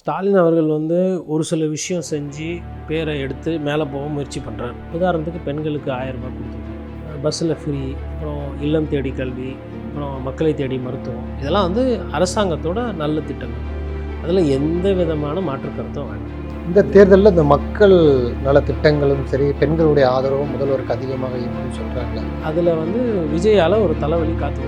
ஸ்டாலின் அவர்கள் வந்து ஒரு சில விஷயம் செஞ்சு பேரை எடுத்து மேலே போக முயற்சி பண்ணுறாரு உதாரணத்துக்கு பெண்களுக்கு ஆயிரம் ரூபாய் பஸ்ஸில் ஃப்ரீ அப்புறம் இல்லம் தேடி கல்வி அப்புறம் மக்களை தேடி மருத்துவம். இதெல்லாம் வந்து அரசாங்கத்தோட நல்ல திட்டங்கள். அதில் எந்த விதமான மாற்று கருத்தும் வேண்டாம். இந்த தேர்தலில் இந்த மக்கள் நல திட்டங்களும் சரி பெண்களுடைய ஆதரவும் முதல்வருக்கு அதிகமாக இருக்குன்னு சொல்கிறாங்க அதில் வந்து விஜயால் ஒரு தலைவலி காத்து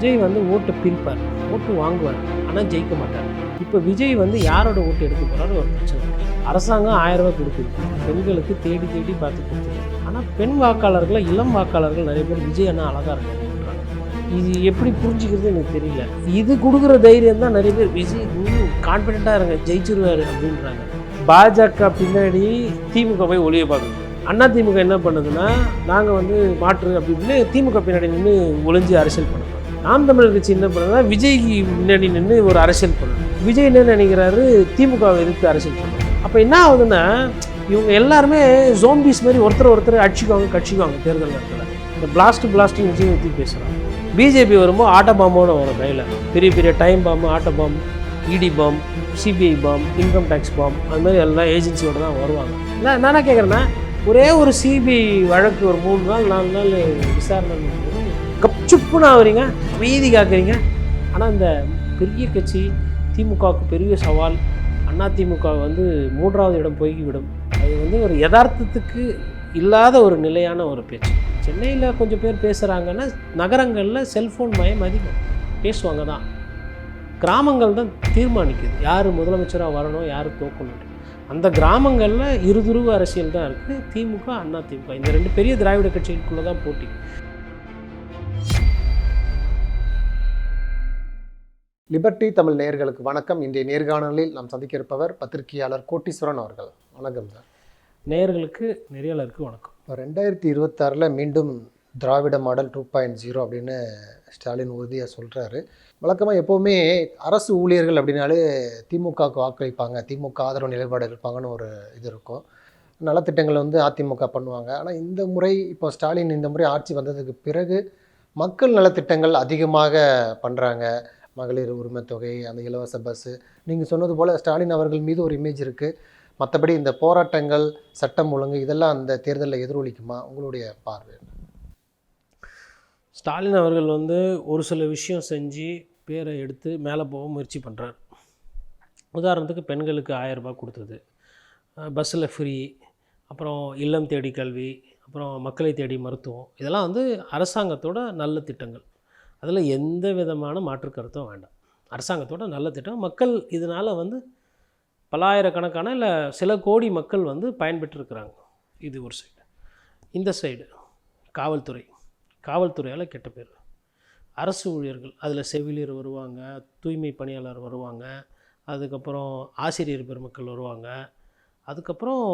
விஜய் வந்து ஓட்டை பிரிப்பார். ஓட்டு வாங்குவார். ஆனால் ஜெயிக்க மாட்டார். இப்போ விஜய் வந்து யாரோட ஓட்டு எடுக்க போகிறாரு ஒரு பிரச்சனை. அரசாங்கம் ஆயிரம் ரூபாய் கொடுக்குது. பெண்களுக்கு தேடி தேடி பார்த்து கொடுத்துருக்கு ஆனால் பெண் வாக்காளர்களை இளம் வாக்காளர்கள் நிறைய பேர் விஜய் அண்ணா அழகாக இருக்காங்க இது எப்படி புரிஞ்சுக்கிறது எனக்கு தெரியல. இது கொடுக்குற தைரியம் தான் நிறைய பேர் விஜய் கான்ஃபிடென்ட்டாக இருங்க ஜெயிச்சிருவாரு அப்படின்றாங்க. பாஜக பின்னாடி திமுக போய் ஒளிய பார்க்குது. அண்ணா திமுக என்ன பண்ணுதுன்னா நாங்கள் வந்து மாற்று அப்படி இப்படின்னு திமுக பின்னாடி நின்று ஒளிஞ்சு அரசியல் பண்ணுறோம் நாம் தமிழர் கட்சி என்ன பண்ணுறதுனா விஜய்க்கு முன்னாடி நின்று ஒரு அரசியல் பண்ணணும் விஜய் என்ன நினைக்கிறாரு? திமுகவை எதிர்த்து அரசியல் பண்ணணும் அப்போ என்ன ஆகுதுன்னா இவங்க எல்லாருமே ஜோம்பிஸ் மாதிரி ஒருத்தர் ஒருத்தர் அடிச்சுக்குவாங்க கட்சிக்குவாங்க தேர்தல் நேரத்தில். இந்த பிளாஸ்ட் பிளாஸ்ட் விஜய் பற்றி பேசுகிறாங்க பிஜேபி வரும்போது ஆட்ட பாம்போட வரும் கையில். பெரிய பெரிய டைம் பாம்பு ஆட்ட பாம்பு ED bomb CBI bomb income tax bomb அது மாதிரி எல்லா ஏஜென்சியோட தான் வருவாங்க. நான் நான் என்ன கேட்குறேன்னா ஒரே ஒரு சிபிஐ வழக்கு ஒரு மூணு நாள் நாலு நாள் விசாரணை கப்சுப்புன்னு ஆகுறீங்க மீதி காக்குறீங்க. ஆனால் இந்த பெரிய கட்சி திமுகவுக்கு பெரிய சவால் அண்ணா திமுக வந்து மூன்றாவது இடம் போய்விடும். அது வந்து ஒரு யதார்த்தத்துக்கு இல்லாத ஒரு நிலையான ஒரு பேச்சு. சென்னையில் கொஞ்சம் பேர் பேசுகிறாங்கன்னா நகரங்களில் செல்ஃபோன் மயம் அதிகம். பேசுவாங்க தான். கிராமங்கள் தான் தீர்மானிக்குது. யார் முதலமைச்சராக வரணும் யார் தோக்கணும் அந்த கிராமங்களில் இருதுருவ அரசியல் தான் இருக்குது திமுக அண்ணா திமுக. இந்த ரெண்டு பெரிய திராவிட கட்சிகளுக்குள்ளே தான் போட்டி. லிபர்டி தமிழ் நேயர்களுக்கு வணக்கம். இன்றைய நேர்காணலில் நாம் சந்திக்க இருப்பவர் பத்திரிகையாளர் கோட்டீஸ்வரன் அவர்கள். வணக்கம் சார். நேயர்களுக்கு நெறியாளருக்கு வணக்கம். இப்போ ரெண்டாயிரத்தி இருபத்தாறில் மீண்டும் Dravida model two point zero அப்படின்னு ஸ்டாலின் உறுதியாக சொல்கிறாரு வழக்கமாக எப்போவுமே அரசு ஊழியர்கள் அப்படின்னாலே திமுகவுக்கு வாக்களிப்பாங்க. திமுக ஆதரவு நிலைப்பாடு இருப்பாங்கன்னு ஒரு இது இருக்கும். நலத்திட்டங்கள் வந்து அதிமுக பண்ணுவாங்க. ஆனால் இந்த முறை இப்போ ஸ்டாலின் இந்த முறை ஆட்சி வந்ததுக்கு பிறகு மக்கள் நலத்திட்டங்கள் அதிகமாக பண்ணுறாங்க மகளிர் உரிமை தொகை அந்த இலவச பஸ்ஸு நீங்கள் சொன்னது போல் ஸ்டாலின் அவர்கள் மீது ஒரு இமேஜ் இருக்குது மற்றபடி இந்த போராட்டங்கள் சட்டம் ஒழுங்கு இதெல்லாம் அந்த தேர்தலில் எதிரொலிக்குமா? உங்களுடைய பார்வை ஸ்டாலின் அவர்கள் வந்து ஒரு சில விஷயம் செஞ்சு பேரை எடுத்து மேலே போக முயற்சி பண்ணுறார் உதாரணத்துக்கு பெண்களுக்கு ஆயிரம் ரூபாய் கொடுத்தது. பஸ்ஸில் ஃப்ரீ அப்புறம் இல்லம் தேடி கல்வி அப்புறம் மக்களை தேடி மருத்துவம். இதெல்லாம் வந்து அரசாங்கத்தோட நல்ல திட்டங்கள். அதில் எந்த விதமான மாற்று கருத்தும் வேண்டாம். அரசாங்கத்தோட நல்ல திட்டம். மக்கள் இதனால் வந்து பல்லாயிரக்கணக்கான இல்லை சில கோடி மக்கள் வந்து பயன்பெற்றிருக்கிறாங்க. இது ஒரு சைடு இந்த சைடு காவல்துறை. காவல்துறையால் கெட்ட பேர். அரசு ஊழியர்கள் அதில் செவிலியர் வருவாங்க தூய்மை பணியாளர் வருவாங்க அதுக்கப்புறம் ஆசிரியர் பெருமக்கள் வருவாங்க அதுக்கப்புறம்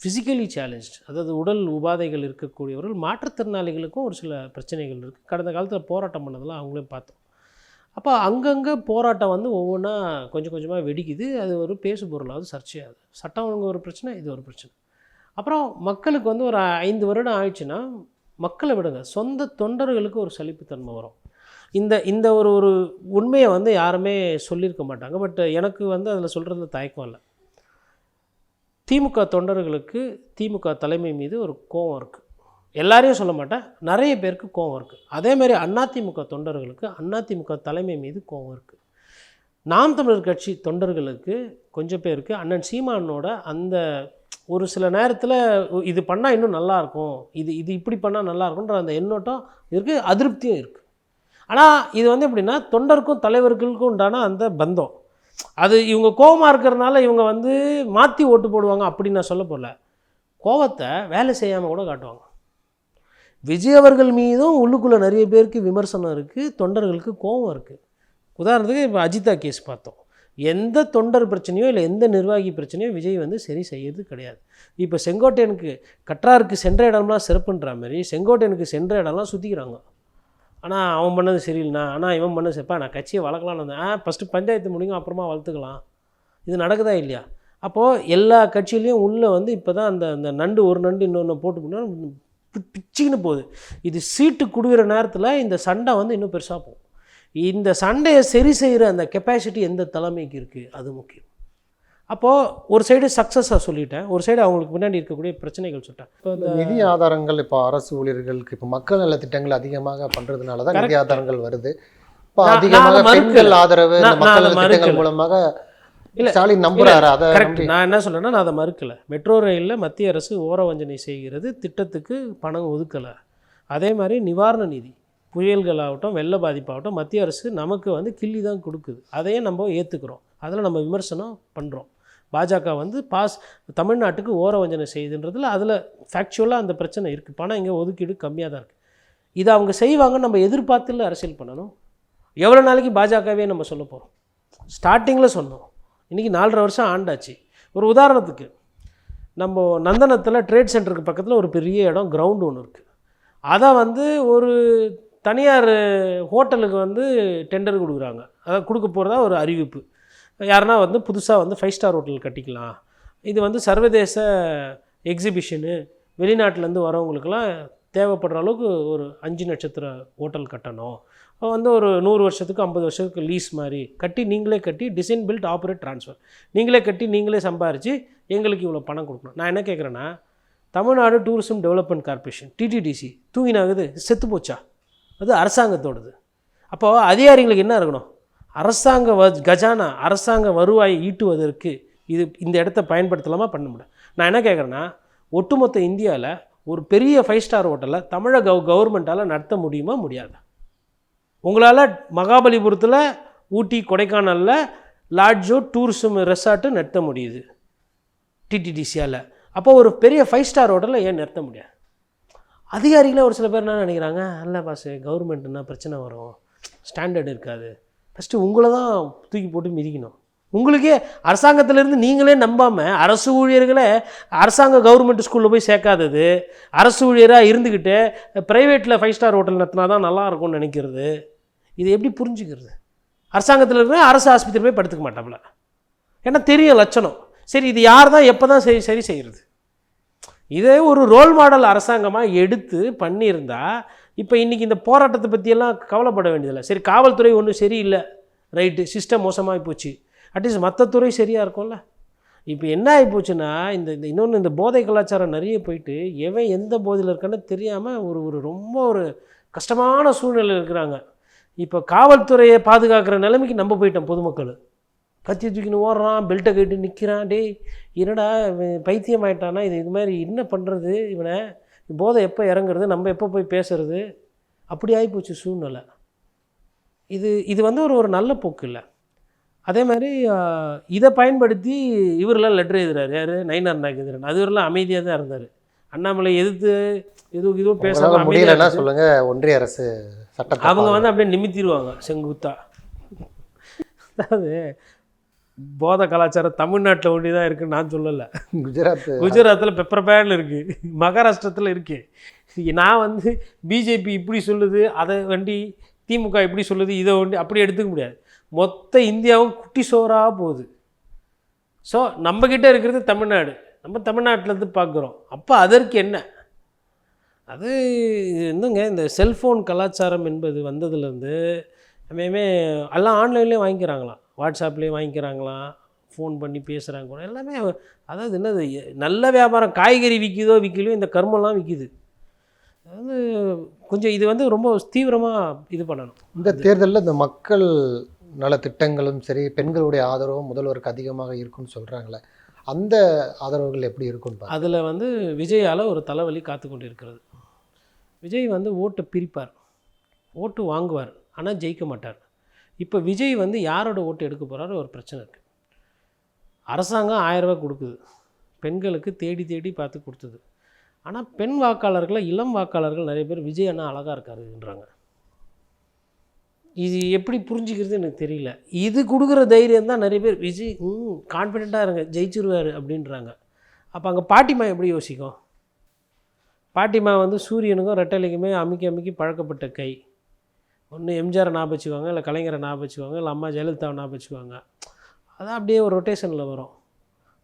ஃபிசிக்கலி சேலஞ்ச் அதாவது உடல் உபாதைகள் இருக்கக்கூடியவர்கள் மாற்றுத்திறனாளிகளுக்கும் ஒரு சில பிரச்சனைகள் இருக்குது கடந்த காலத்தில் போராட்டம் பண்ணதெல்லாம் அவங்களே பார்த்தோம். அப்போ அங்கங்கே போராட்டம் வந்து ஒவ்வொன்றா கொஞ்சம் கொஞ்சமாக வெடிக்குது. அது ஒரு பேசு பொருளாவது சர்ச்சையாகுது சட்டம் ஒழுங்கு ஒரு பிரச்சனை இது ஒரு பிரச்சனை. அப்புறம் மக்களுக்கு வந்து ஒரு ஐந்து வருடம் ஆயிடுச்சுன்னா மக்களை விடுங்க. சொந்த தொண்டர்களுக்கு ஒரு சலிப்புத்தன்மை வரும். இந்த இந்த ஒரு ஒரு உண்மையை வந்து யாருமே சொல்லியிருக்க மாட்டாங்க. பட் எனக்கு வந்து அதில் சொல்கிறதுல தயக்கம் இல்லை. திமுக தொண்டர்களுக்கு திமுக தலைமை மீது ஒரு கோவம் இருக்குது எல்லாரையும் சொல்ல மாட்டேன். நிறைய பேருக்கு கோவம் இருக்குது அதேமாரி அதிமுக தொண்டர்களுக்கு அதிமுக தலைமை மீது கோவம் இருக்குது நாம் தமிழர் கட்சி தொண்டர்களுக்கு கொஞ்சம் பேருக்கு அண்ணன் சீமானோட அந்த ஒரு சில நேரத்தில் இது பண்ணால் இன்னும் நல்லாயிருக்கும் இது இது இப்படி பண்ணால் நல்லா அந்த எண்ணோட்டம் இருக்குது அதிருப்தியும் இருக்குது ஆனால் இது வந்து எப்படின்னா தொண்டருக்கும் தலைவர்களுக்கும் உண்டான அந்த பந்தம். அது இவங்க கோவமாக இருக்கிறதுனால இவங்க வந்து மாற்றி ஓட்டு போடுவாங்க அப்படின்னு நான் சொல்ல போகல கோவத்தை வேலை செய்யாமல் கூட காட்டுவாங்க. விஜய் அவர்கள் மீதும் உள்ளுக்குள்ளே நிறைய பேருக்கு விமர்சனம் இருக்குது தொண்டர்களுக்கு கோவம் இருக்குது உதாரணத்துக்கு இப்போ அஜிதா கேஸ் பார்த்தோம். எந்த தொண்டர் பிரச்சனையோ இல்லை எந்த நிர்வாகி பிரச்சனையோ விஜய் வந்து சரி செய்யறது கிடையாது. இப்போ செங்கோட்டையனுக்கு கற்றாருக்கு சென்ற இடம்லாம் சிறப்புன்ற மாதிரி செங்கோட்டையனுக்கு சென்ற இடம்லாம் சுற்றிக்கிறாங்க ஆனால் அவன் பண்ணது சரியில்லைண்ணா. ஆனால் இவன் பண்ணது சரிப்பா நான் கட்சியை வளர்க்கலான்னு வந்தேன். ஆ ஃபஸ்ட்டு பஞ்சாயத்து முடியும் அப்புறமா வளர்த்துக்கலாம். இது நடக்குதா இல்லையா? அப்போது எல்லா கட்சியிலையும் உள்ளே வந்து இப்போ தான் அந்த அந்த நண்டு ஒரு நண்டு இன்னொன்று போட்டு போனால் பிச்சுக்கின்னு போகுது. இது சீட்டு கொடுக்குற நேரத்தில் இந்த சண்டை வந்து இன்னும் பெருசாக போகும். இந்த சண்டையை சரி செய்கிற அந்த கெப்பாசிட்டி எந்த தலைமைக்கு இருக்குது அது முக்கியம். அப்போது ஒரு சைடு சக்ஸஸாக சொல்லிட்டேன். ஒரு சைடு அவங்களுக்கு முன்னாடி இருக்கக்கூடிய பிரச்சனைகள் சொல்லிட்டேன். இப்போ இந்த நிதி ஆதாரங்கள் இப்போ அரசு ஊழியர்களுக்கு இப்போ மக்கள் நல திட்டங்கள் அதிகமாக பண்றதுனால தான் நிதி ஆதாரங்கள் வருது. இப்போ அதிகமாக. பெண்கள் ஆதரவு மக்கள் நல திட்டங்கள். மூலமாக இல்ல, ஸ்டாலின் நம்புறாரு அதை கரெக்ட் நான் என்ன சொல்றேன்னா நான் அதை மறுக்கலை. மெட்ரோ ரயிலில் மத்திய அரசு ஓர வஞ்சனை செய்கிறது திட்டத்துக்கு பணம் ஒதுக்கலை. அதே மாதிரி நிவாரண நிதி புயல்கள் ஆகட்டும் வெள்ள பாதிப்பாகட்டும் மத்திய அரசு நமக்கு வந்து கிள்ளி தான் கொடுக்குது. அதையே நம்ம ஏற்றுக்கிறோம் அதில் நம்ம விமர்சனம் பண்ணுறோம் பாஜக வந்து பாஸ் தமிழ்நாட்டுக்கு ஓர வஞ்சனை அதில் ஃபேக்சுவலாக அந்த பிரச்சனை இருக்குது பணம் இங்கே ஒதுக்கீடு கம்மியாக தான் இருக்குது இதை அவங்க செய்வாங்கன்னு நம்ம எதிர்பார்த்துல அரசியல் பண்ணணும். எவ்வளோ நாளைக்கு பாஜகவே நம்ம சொல்ல போகிறோம் ஸ்டார்டிங்கில் சொன்னோம். இன்றைக்கி நாலரை வருஷம் ஆண்டாச்சு. ஒரு உதாரணத்துக்கு நம்ம நந்தனத்தில் ட்ரேட் சென்டருக்கு பக்கத்தில் ஒரு பெரிய இடம் கிரவுண்டு ஒன்று இருக்குது அதை வந்து ஒரு தனியார் ஹோட்டலுக்கு வந்து டெண்டர் கொடுக்குறாங்க. அதை கொடுக்க போகிறதா ஒரு அறிவிப்பு. யாருன்னா வந்து புதுசாக வந்து ஃபைவ் ஸ்டார் ஹோட்டல் கட்டிக்கலாம். இது வந்து சர்வதேச எக்ஸிபிஷனு வெளிநாட்டிலேருந்து வரவங்களுக்கெல்லாம் தேவைப்படுற அளவுக்கு ஒரு அஞ்சு நட்சத்திர ஹோட்டல் கட்டணும். வந்து ஒரு நூறு வருஷத்துக்கு ஐம்பது வருஷத்துக்கு லீஸ் மாதிரி கட்டி நீங்களே கட்டி டிசைன் பில்ட் ஆப்ரேட் ட்ரான்ஸ்ஃபர் நீங்களே கட்டி நீங்களே சம்பாரித்து எங்களுக்கு இவ்வளோ பணம் கொடுக்கணும். நான் என்ன கேட்குறேன்னா Tamil Nadu tourism development corporation TTDC தூங்கினாகுது செத்து போச்சா? அது அரசாங்கத்தோடது. அப்போ அதிகாரிகளுக்கு என்ன இருக்கணும்? அரசாங்க வ கஜானா அரசாங்க வருவாயை ஈட்டுவதற்கு இது இந்த இடத்த பயன்படுத்தலாமா பண்ண முடியும் நான் என்ன கேட்குறேன்னா ஒட்டுமொத்த இந்தியாவில் ஒரு பெரிய ஃபைவ் ஸ்டார் ஹோட்டலை தமிழக கவ் கவர்மெண்ட்டால் நடத்த முடியுமா முடியாது? உங்களால் மகாபலிபுரத்தில் ஊட்டி கொடைக்கானலில் லாட்ஜோ டூரிசம் ரெசார்ட்டு நடத்த முடியுது. டிடிடிசியால் அப்போ ஒரு பெரிய ஃபைவ் ஸ்டார் ஹோட்டலில் ஏன் நிறுத்த முடியாது? அதிகாரிகளே ஒரு சில பேர் என்ன நினைக்கிறாங்க அல்ல பாஸ் கவர்மெண்ட்னா பிரச்சனை வரும். ஸ்டாண்டர்ட் இருக்காது. ஃபஸ்ட்டு உங்களை தான் தூக்கி போட்டு மிதிக்கணும். உங்களுக்கே அரசாங்கத்திலேருந்து நீங்களே நம்பாமல் அரசு ஊழியர்களை அரசாங்க கவர்மெண்ட் ஸ்கூலில் போய் சேர்க்காதது அரசு ஊழியராக இருந்துக்கிட்டு ப்ரைவேட்டில் ஃபைவ் ஸ்டார் ஹோட்டல் நடத்தினா தான் நல்லா இருக்கும்னு நினைக்கிறது. இது எப்படி புரிஞ்சுக்கிறது? அரசாங்கத்தில் இருக்கிற அரசு ஆஸ்பத்திரி போய் படுத்துக்க மாட்டாப்புல ஏன்னா தெரியும் லட்சணம். சரி இது யார் தான் எப்போ தான் சரி சரி செய்கிறது இதே ஒரு ரோல் மாடல் அரசாங்கமாக எடுத்து பண்ணியிருந்தால் இப்போ இன்றைக்கி இந்த போராட்டத்தை பற்றியெல்லாம் கவலைப்பட வேண்டியதில்லை. சரி காவல்துறை ஒன்றும் சரியில்லை. ரைட்டு சிஸ்டம் மோசமாகி போச்சு. அட்லீஸ்ட் மற்ற துறை சரியாக இருக்கும்ல. இப்போ என்ன ஆகி போச்சுன்னா இந்த இந்த இன்னொன்று இந்த போதை கலாச்சாரம் நிறைய போயிட்டு எவன் எந்த போதையில் இருக்கான்னு தெரியாமல் ஒரு ஒரு ரொம்ப ஒரு கஷ்டமான சூழ்நிலையில் இருக்கிறாங்க. இப்போ காவல்துறையை பாதுகாக்கிற நிலைமைக்கு நம்ம போயிட்டோம் பொதுமக்கள். கத்தி தூக்கின்னு ஓடுறான் பெல்ட்டை கட்டி நிற்கிறான் டேய் என்னடா பைத்தியம் ஆயிட்டானா இது இது மாதிரி என்ன பண்ணுறது இவனை? போதை எப்போ இறங்குறது நம்ம எப்போ போய் பேசுறது? அப்படி ஆகிப்போச்சு சூழ்நிலை. இது இது வந்து ஒரு ஒரு நல்ல போக்கு இல்லை. அதே மாதிரி இதை பயன்படுத்தி இவரெல்லாம் லெட்டர் எழுதுறாரு. யார்? நயினார் நாகேந்திரன். அது வரலாம் அமைதியாக தான் இருந்தார். அண்ணாமலை எதிர்த்து எதுவும் இதுவும் பேசாமல் முடியலன்னா சொல்லுங்க ஒன்றிய அரசு சட்டத்தை அவங்க வந்து அப்படியே நிமித்திடுவாங்க செங்குத்தா. அதாவது போதை கலாச்சாரம் தமிழ்நாட்டில் ஒண்டி தான் இருக்குன்னு நான் சொல்லலை. குஜராத் குஜராத்தில் பெப்பர் பேன் இருக்குது மகாராஷ்டிரத்தில் இருக்குது நான் வந்து பிஜேபி இப்படி சொல்லுது அதை வண்டி திமுக இப்படி சொல்லுது இதை வண்டி அப்படி எடுத்துக்க முடியாது. மொத்த இந்தியாவும் குட்டி சோறாக போகுது. ஸோ நம்மக்கிட்ட இருக்கிறது தமிழ்நாடு. நம்ம தமிழ்நாட்டிலேருந்து பார்க்குறோம் அப்போ அதற்கு என்ன? அது என்னங்க இந்த செல்ஃபோன் கலாச்சாரம் என்பது வந்ததுலேருந்து எப்பயுமே எல்லாம் ஆன்லைன்லேயே வாங்கிக்கிறாங்களாம். வாட்ஸ்அப்லேயே வாங்கிக்கிறாங்களாம் ஃபோன் பண்ணி பேசுகிறாங்க கூட. எல்லாமே அதாவது என்னது நல்ல வியாபாரம் காய்கறி விற்கிதோ விற்கலையோ இந்த கர்மம்லாம் விற்கிது அதாவது கொஞ்சம் இது வந்து ரொம்ப தீவிரமாக இது பண்ணணும். இந்த தேர்தலில் இந்த மக்கள் நல திட்டங்களும் சரி பெண்களுடைய ஆதரவும் முதல்வருக்கு அதிகமாக இருக்கும்னு சொல்றாங்களே அந்த ஆதரவுகள் எப்படி இருக்கும்னு பாருங்க. அதில் வந்து விஜயால் ஒரு தலைவலி காத்து கொண்டு இருக்கிறது விஜய் வந்து ஓட்டை பிரிப்பார். ஓட்டு வாங்குவார் ஆனால் ஜெயிக்க மாட்டார். இப்போ விஜய் வந்து யாரோட ஓட்டு எடுக்க போகிறாரு ஒரு பிரச்சனை இருக்குது அரசாங்கம் ஆயிரம் ரூபாய் கொடுக்குது. பெண்களுக்கு தேடி தேடி பார்த்து கொடுத்தது. ஆனால் பெண் வாக்காளர்களை இளம் வாக்காளர்கள் நிறைய பேர் விஜய் அண்ணா அழகாக இருக்காருன்றாங்க. இது எப்படி புரிஞ்சுக்கிறது எனக்கு தெரியல. இது கொடுக்குற தைரியம் தான் நிறைய பேர் விஜய் ம் கான்ஃபிடெண்ட்டாக இருங்க ஜெயிச்சிருவார் அப்படின்றாங்க. அப்போ அங்கே பாட்டிமா எப்படி யோசிக்கும்? பாட்டிமா வந்து சூரியனுக்கும் ரெட்டலைக்குமே அமுக்கி அமுக்கி பழக்கப்பட்ட கை. ஒன்று எம்ஜிஆரை ஞாபகம் வச்சுக்குவாங்க இல்லை கலைஞரை ஞாபகம் வச்சுக்குவாங்க இல்லை அம்மா ஜெயலலிதாவை ஞாபகம் வச்சுக்குவாங்க அதான் அப்படியே ஒரு ரொட்டேஷனில் வரும்.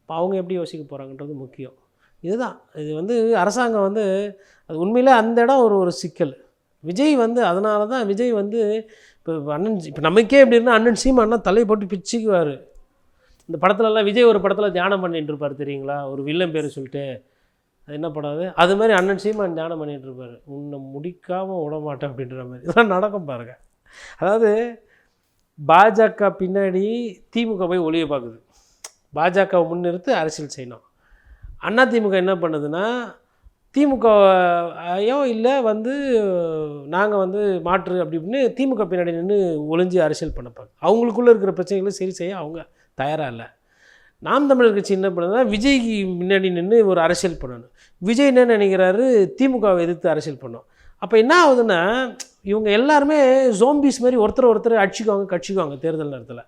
இப்போ அவங்க எப்படி யோசிக்க போகிறாங்கன்றது முக்கியம். இதுதான். இது வந்து அரசாங்கம் வந்து அது உண்மையிலே அந்த இடம் ஒரு ஒரு சிக்கல். விஜய் வந்து அதனால தான் விஜய் வந்து இப்போ அண்ணன் இப்போ நமக்கே எப்படி இருந்தால் அண்ணன் சீமா அண்ணா தலையை போட்டு பிச்சுக்குவார். இந்த படத்துலலாம் விஜய் ஒரு படத்தில் தியானம் பண்ணிட்டு இருப்பார் தெரியுங்களா? ஒரு வில்லன் பேர் சொல்லிட்டு. அது என்ன பண்ணாது? அது மாதிரி அண்ணன் சீமான் தியானம் பண்ணிகிட்டு இருப்பார். உன்னை முடிக்காமல் விட மாட்டேன் அப்படின்ற மாதிரி. இதெல்லாம் நடக்கும் பாருங்க. அதாவது பாஜக பின்னாடி திமுக போய் ஒளிய பார்க்குது பாஜகவை முன்னிறுத்து அரசியல் செய்யணும். அண்ணா திமுக என்ன பண்ணுதுன்னா திமுக ஐயோ இல்லை வந்து நாங்கள் வந்து மாற்று அப்படி இப்படின்னு திமுக பின்னாடி நின்று ஒளிஞ்சு அரசியல் பண்ணப்பாங்க அவங்களுக்குள்ளே இருக்கிற பிரச்சனைகளை சரி செய்ய அவங்க தயாராக இல்லை. நாம் தமிழர் கட்சி என்ன பண்ணுதுன்னா விஜய்க்கு முன்னாடி நின்று ஒரு அரசியல் பண்ணணும். விஜய் என்ன நினைக்கிறாரு? திமுகவை எதிர்த்து அரசியல் பண்ணோம். அப்போ என்ன ஆகுதுன்னா இவங்க எல்லாருமே ஜோம்பிஸ் மாதிரி ஒருத்தர் ஒருத்தர் அடிச்சுக்குவாங்க கட்சிக்குவாங்க தேர்தல் நேரத்தில்.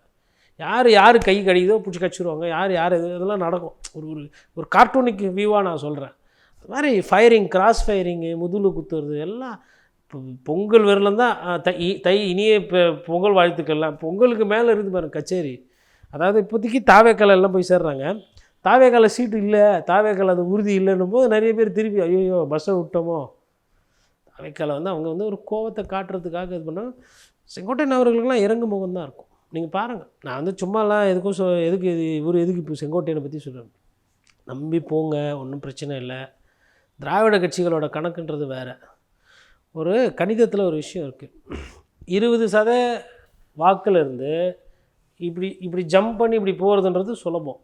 யார் யார் கை கடிக்குதோ பிடிச்சி கட்சிடுவாங்க யார் யார் இது இதெல்லாம் நடக்கும். ஒரு ஒரு ஒரு கார்ட்டூனிக் வியூவாக நான் சொல்கிறேன் அது மாதிரி ஃபயரிங் கிராஸ் ஃபயரிங்கு முதுகு குத்துறது எல்லாம் பொங்கல் வரலந்தான் தை தை இனிய இப்போ பொங்கல் வாழ்த்துக்கள்லாம். பொங்கலுக்கு மேலே இருந்து பாருங்க கச்சேரி. அதாவது இப்போதைக்கு தாவேக்கால எல்லாம் போய் சேர்றாங்க. தாவேக்கால சீட்டு இல்லை தாவேக்கால அது உறுதி இல்லைன்னும் போது நிறைய பேர் திருப்பி ஐயோ பஸ்ஸை விட்டோமோ? தாவேக்கால வந்து அவங்க வந்து ஒரு கோவத்தை காட்டுறதுக்காக இது பண்ணால் செங்கோட்டையன் அவர்களுக்கெல்லாம் இறங்கு முகம் தான் இருக்கும். நீங்கள் பாருங்கள் நான் வந்து சும்மாலாம் எதுக்கும் சொ எதுக்கு இது இவர் எதுக்கு இப்போ செங்கோட்டையனை பற்றி சொல்கிறேன் நம்பி போங்க ஒன்றும் பிரச்சனை இல்லை. திராவிட கட்சிகளோட கணக்குன்றது வேறு. ஒரு கணிதத்தில் ஒரு விஷயம் இருக்குது இருபது சத வாக்கிலிருந்து இப்படி இப்படி ஜம்ப் பண்ணி இப்படி போகிறதுன்றது சுலபம்.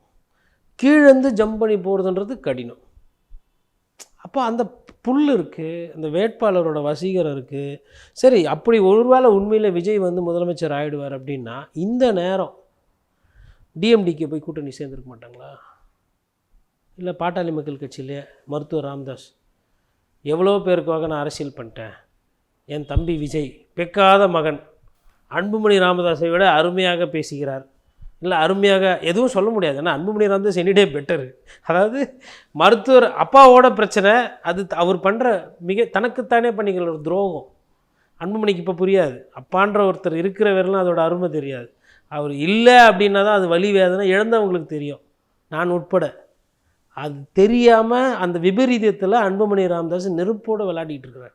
கீழேருந்து ஜம்ப் பண்ணி போகிறதுன்றது கடினம். அப்போ அந்த புல் இருக்குது அந்த வேட்பாளரோட வசீகரம் இருக்குது சரி அப்படி ஒருவேளை உண்மையில் விஜய் வந்து முதலமைச்சர் ஆகிடுவார் அப்படின்னா இந்த நேரம் டிஎம்டிக்கு போய் கூட்டணி சேர்ந்துருக்க மாட்டாங்களா? இல்லை பாட்டாளி மக்கள் கட்சியிலே மருத்துவர் ராமதாஸ் எவ்வளோ பேருக்காக நான் அரசியல் பண்ணிட்டேன். என் தம்பி விஜய் பெக்காத மகன். அன்புமணி ராமதாஸை விட அருமையாக பேசுகிறார். இல்லை அருமையாக எதுவும் சொல்ல முடியாது. ஏன்னா அன்புமணி ராமதாஸ் எனிடே பெட்டரு அதாவது மருத்துவர் அப்பாவோட பிரச்சனை அது த- அவர் பண்ணுற மிக தனக்குத்தானே பண்ணிக்கிற ஒரு துரோகம். அன்புமணிக்கு இப்போ புரியாது. அப்பான்ற ஒருத்தர் இருக்கிற வரையிலும் அதோட அருமை தெரியாது. அவர் இல்லை அப்படின்னா தான் அது வலி வேதனை இழந்தவங்களுக்கு தெரியும். நான் உட்பட. அது தெரியாமல் அந்த விபரீதத்தில் அன்புமணி ராமதாஸ் நெருப்போடு விளையாடிட்டு இருக்கிறார்.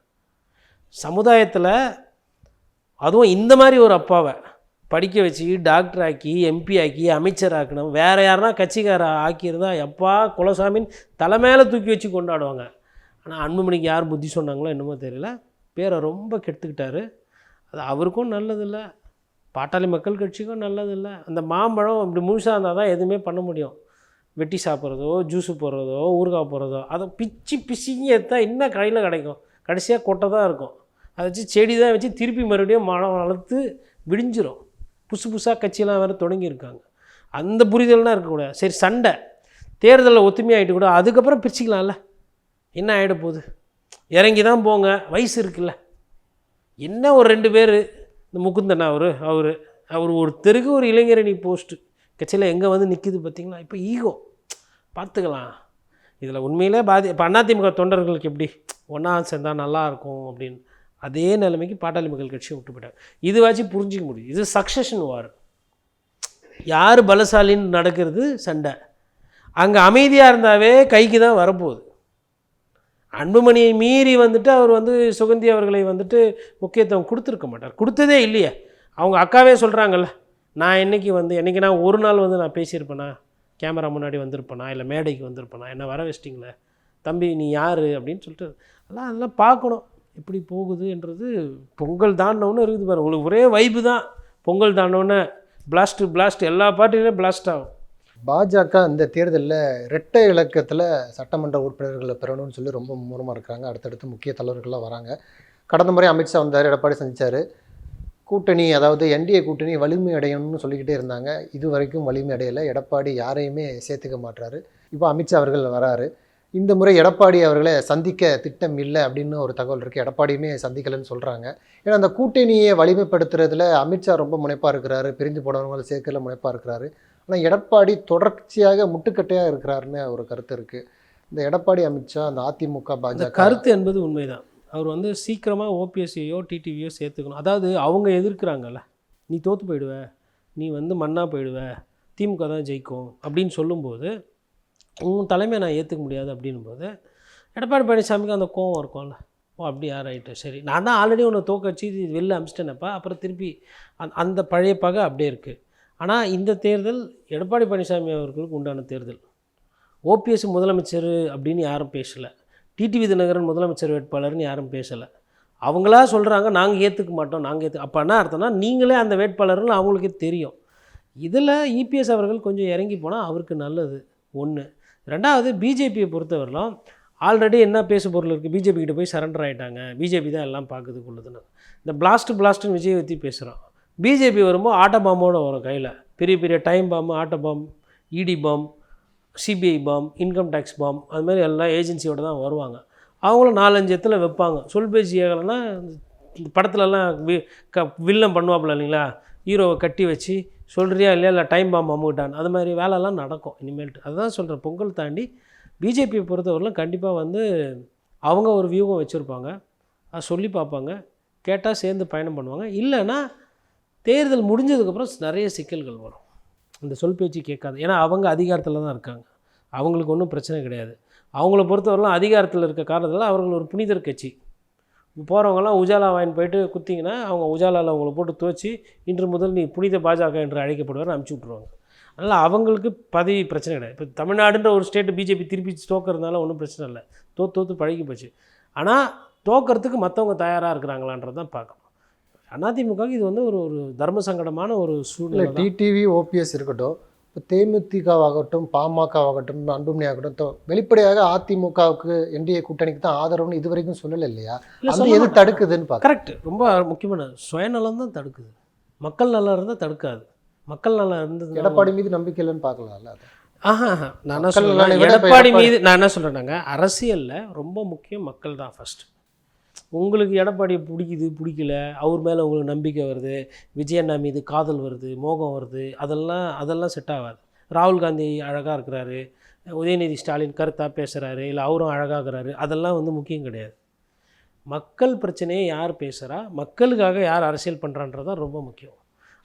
சமுதாயத்தில் அதுவும் இந்த மாதிரி ஒரு அப்பாவை படிக்க வச்சு டாக்டர் ஆக்கி எம்பி ஆக்கி அமைச்சர் ஆக்கணும் வேறு யாருன்னா கட்சிக்கார ஆக்கியிருந்தா எப்பா குலசாமின்னு தலை மேலே தூக்கி வச்சு கொண்டாடுவாங்க. ஆனால் அன்புமணிக்கு யார் புத்தி சொன்னாங்களோ என்னமோ தெரியல. பேரை ரொம்ப கெடுத்துக்கிட்டாரு. அது அவருக்கும் நல்லதில்லை. பாட்டாளி மக்கள் கட்சிக்கும் நல்லதில்லை. அந்த மாம்பழம் இப்படி முழுசாக இருந்தால் தான் எதுவுமே பண்ண முடியும். வெட்டி சாப்பிட்றதோ ஜூஸு போடுறதோ ஊறுகாய் போடுறதோ அதை பிச்சு பிசிங்கி எடுத்தால் இன்னும் கடையில் கிடைக்கும். கடைசியாக கொட்டை தான் இருக்கும். அதை வச்சு செடி தான் வச்சு திருப்பி மறுபடியும் மழை வளர்த்து விடிஞ்சிரும். புதுசு புதுசாக கட்சியெல்லாம் வேறு தொடங்கியிருக்காங்க. அந்த புரிதல்லாம் இருக்கக்கூடாது சரி சண்டை. தேர்தலில் ஒத்துமையாகிட்டு கூட அதுக்கப்புறம் பிரிச்சுக்கலாம்ல. என்ன ஆகிட போகுது? இறங்கி தான் போங்க. வயசு இருக்குல்ல. என்ன ஒரு ரெண்டு பேர்? இந்த முகுந்தன் அவர் அவர் அவர் ஒரு தெருக்கு ஒரு இளைஞரணி போஸ்ட்டு. கட்சியில் எங்கே வந்து நிற்கிது பார்த்தீங்களா? இப்போ ஈகோ. பார்த்துக்கலாம். இதில் உண்மையிலே பாதி இப்போ அதிமுக தொண்டர்களுக்கு எப்படி? ஒன்றா சேர்ந்தால் நல்லாயிருக்கும் அப்படின்னு. அதே நிலைமைக்கு பாட்டாளி மக்கள் கட்சியை விட்டு போயிட்டாங்க. இது வச்சு புரிஞ்சிக்க முடியும். இது சக்சஷன் வார் யார் பலசாலின்னு நடக்கிறது சண்டை. அங்கே அமைதியாக இருந்தாவே கைக்கு தான் வரப்போகுது. அன்புமணியை மீறி வந்துட்டு அவர் வந்து சுகந்தி அவர்களை வந்துட்டு முக்கியத்துவம் கொடுத்துருக்க மாட்டார். கொடுத்ததே இல்லையே. அவங்க அக்காவே சொல்கிறாங்கல்ல நான் என்னைக்கு வந்து என்னைக்கு நான் ஒரு நாள் வந்து நான் பேசியிருப்பேனா? கேமரா முன்னாடி வந்திருப்பேனா? இல்லை மேடைக்கு வந்திருப்பேனா? என்ன வர வச்சிட்டிங்களே? தம்பி நீ யார்? அப்படின்னு சொல்லிட்டு அதெல்லாம் அதெல்லாம் பார்க்கணும். எப்படி போகுதுன்றது பொங்கல் தாண்டவுன்னு இருக்குது பாரு உங்களுக்கு ஒரே வைப்பு தான். பொங்கல் தாண்டவுன்னு பிளாஸ்ட்டு பிளாஸ்ட் எல்லா பார்ட்டிலையும் பிளாஸ்ட் ஆகும். பாஜக இந்த தேர்தலில் இரட்டை இலக்கத்தில் சட்டமன்ற உறுப்பினர்களை பெறணும்னு சொல்லி ரொம்ப மும்முரமாக இருக்கிறாங்க. அடுத்தடுத்து முக்கிய தலைவர்கள்லாம் வராங்க. கடந்த முறை அமித்ஷா வந்தார் எடப்பாடி சந்தித்தார் கூட்டணி அதாவது என்டிஏ கூட்டணி வலிமை அடையணும்னு சொல்லிக்கிட்டே இருந்தாங்க. இது வரைக்கும் வலிமை அடையலை. எடப்பாடி யாரையுமே சேர்த்துக்க மாட்றாரு. இப்போ அமித்ஷா அவர்கள் வராரு. இந்த முறை எடப்பாடி அவர்களை சந்திக்க திட்டம் இல்லை அப்படின்னு ஒரு தகவல் இருக்குது எடப்பாடியுமே சந்திக்கலைன்னு சொல்கிறாங்க ஏன்னா அந்த கூட்டணியை வலிமைப்படுத்துறதுல அமித்ஷா ரொம்ப முனைப்பாக இருக்கிறாரு. பிரிந்து போனவங்களை சேர்க்கல முனைப்பாக இருக்கிறாரு. ஆனால் எடப்பாடி தொடர்ச்சியாக முட்டுக்கட்டையாக இருக்கிறாருன்னு ஒரு கருத்து இருக்குது இந்த எடப்பாடி அமித்ஷா அந்த அதிமுக பாஜக கருத்து என்பது உண்மைதான். அவர் வந்து சீக்கிரமாக ஓபிஎஸ்சியோ டிடிவியோ சேர்த்துக்கணும். அதாவது அவங்க எதிர்க்கிறாங்கல்ல. நீ தோற்று போயிடுவ. நீ வந்து மண்ணா போயிடுவ. திமுக தான் ஜெயிக்கும் அப்படின்னு சொல்லும்போது உன் தலைமையை நான் ஏற்றுக்க முடியாது அப்படின்னும்போது எடப்பாடி பழனிசாமிக்கு அந்த கோவம் இருக்கும்ல. ஓ அப்படியா ரைட்டு சரி. நான் தான் ஆல்ரெடி உன்னை தோக்கடிச்சு இது வெளில அமிச்சிட்டேனப்பா. அப்புறம் திருப்பி அந் அந்த பழைய பகை அப்படியே இருக்குது ஆனால் இந்த தேர்தல் எடப்பாடி பழனிசாமி அவர்களுக்கு உண்டான தேர்தல். ஓபிஎஸ் முதலமைச்சர் அப்படின்னு யாரும் பேசலை. டிடிவி தினகரன் முதலமைச்சர் வேட்பாளர்னு யாரும் பேசலை. அவங்களா சொல்கிறாங்க நாங்கள் ஏற்றுக்க மாட்டோம் நாங்கள் ஏற்று அப்போ என்ன அர்த்தம்னா நீங்களே அந்த வேட்பாளர்னு அவங்களுக்கே தெரியும். இதில் இபிஎஸ் அவர்கள் கொஞ்சம் இறங்கி போனால் அவருக்கு நல்லது. ஒன்று ரெண்டாவது பிஜேபியை பொறுத்தவரையிலும் ஆல்ரெடி என்ன பேசு பொருள் இருக்குது பிஜேபி கிட்ட போய் சரண்டர் ஆகிட்டாங்க பிஜேபி தான் எல்லாம் பார்க்குது கொள்ளுதுன்னு. இந்த பிளாஸ்ட் பிளாஸ்ட்டுன்னு விஜய் பற்றி பேசுகிறோம் பிஜேபி வரும்போது ஆட்ட பாம்போடு வரும் கையில். பெரிய பெரிய டைம் பாம்பு ஆட்ட bomb ED bomb CBI bomb income tax bomb அது மாதிரி எல்லா ஏஜென்சியோடு தான் வருவாங்க. அவங்களும் நாலஞ்சு இடத்துல வைப்பாங்க. சொல் பேச்சு ஏகலைன்னா இந்த படத்துலலாம் வி க வில்லன் பண்ணுவாப்புல இல்லைங்களா? ஹீரோவை கட்டி வச்சு சொல்கிறியா இல்லையா? இல்லை டைம் பாம்பு அம்முட்டான் அது மாதிரி வேலைலாம் நடக்கும் இனிமேல்ட்டு. அதுதான் சொல்கிறேன் பொங்கல் தாண்டி பிஜேபியை பொறுத்தவரையிலும் கண்டிப்பாக வந்து அவங்க ஒரு வியூகம் வச்சுருப்பாங்க. அதை சொல்லி பார்ப்பாங்க. கேட்டால் சேர்ந்து பயணம் பண்ணுவாங்க. இல்லைன்னா தேர்தல் முடிஞ்சதுக்கப்புறம் நிறைய சிக்கல்கள் வரும். இந்த சொல் பேச்சு கேட்காது. ஏன்னா அவங்க அதிகாரத்தில் தான் இருக்காங்க. அவங்களுக்கு ஒன்றும் பிரச்சனை கிடையாது. அவங்கள பொறுத்தவரைலாம் அதிகாரத்தில் இருக்க காரணத்தில் அவர்கள் ஒரு புனிதர் கட்சி. போகிறவங்கலாம் உஜாலா வாங்கி போயிட்டு குத்திங்கன்னா அவங்க உஜாலாவில் அவங்கள போட்டு துவச்சி இன்று முதல் நீ புனித பாஜக என்று அழைக்கப்படுவார் அனுப்பிச்சி விட்ருவாங்க அதனால் அவங்களுக்கு பதவி பிரச்சனை கிடையாது. இப்போ தமிழ்நாடுன்ற ஒரு ஸ்டேட்டு பிஜேபி திருப்பி தோக்கிறதுனால ஒன்றும் பிரச்சனை இல்லை. தோத்து தோத்து பழகி போச்சு. ஆனால் தோக்கிறதுக்கு மற்றவங்க தயாராக இருக்கிறாங்களான்றது தான் பார்க்கணும் அதிமுகவுக்கு இது வந்து ஒரு ஒரு தர்ம சங்கடமான ஒரு சூழ்நிலை. டிடிவி ஓபிஎஸ் இருக்கட்டும் இப்போ தேமுதிகவாகட்டும் பாமகவாகட்டும் அன்புமணி ஆகட்டும் வெளிப்படையாக அதிமுகவுக்கு என்டிஏ கூட்டணிக்கு தான் ஆதரவுன்னு இது வரைக்கும் சொல்லலை இல்லையா? சொல்ல எது. தடுக்குதுன்னு பார்க்க கரெக்ட் ரொம்ப முக்கியமான சுயநலம் தான் தடுக்குது. மக்கள் நல்லா இருந்தால் தடுக்காது. மக்கள் நல்லா இருந்தது எடப்பாடி மீது நம்பிக்கை இல்லைன்னு பார்க்கலாம்ல அது? ஆஹா நான் என்ன இப்ப எடப்பாடி மீது நான் என்ன சொல்கிறேன்னாங்க அரசியலில் ரொம்ப முக்கியம் மக்கள் தான் ஃபர்ஸ்ட் உங்களுக்கு எடப்பாடி பிடிக்குது பிடிக்கல அவர் மேலே உங்களுக்கு நம்பிக்கை வருது விஜயண்ணா மீது காதல் வருது மோகம் வருது அதெல்லாம் அதெல்லாம் செட் ஆகாது. ராகுல் காந்தி அழகாக இருக்கிறாரு உதயநிதி ஸ்டாலின் கருத்தாக பேசுகிறாரு இல்லை அவரும் அழகாகிறாரு அதெல்லாம் வந்து முக்கியம் கிடையாது. மக்கள் பிரச்சனையை யார் பேசுகிறா மக்களுக்காக யார் அரசியல் பண்ணுறான்றது தான் ரொம்ப முக்கியம்.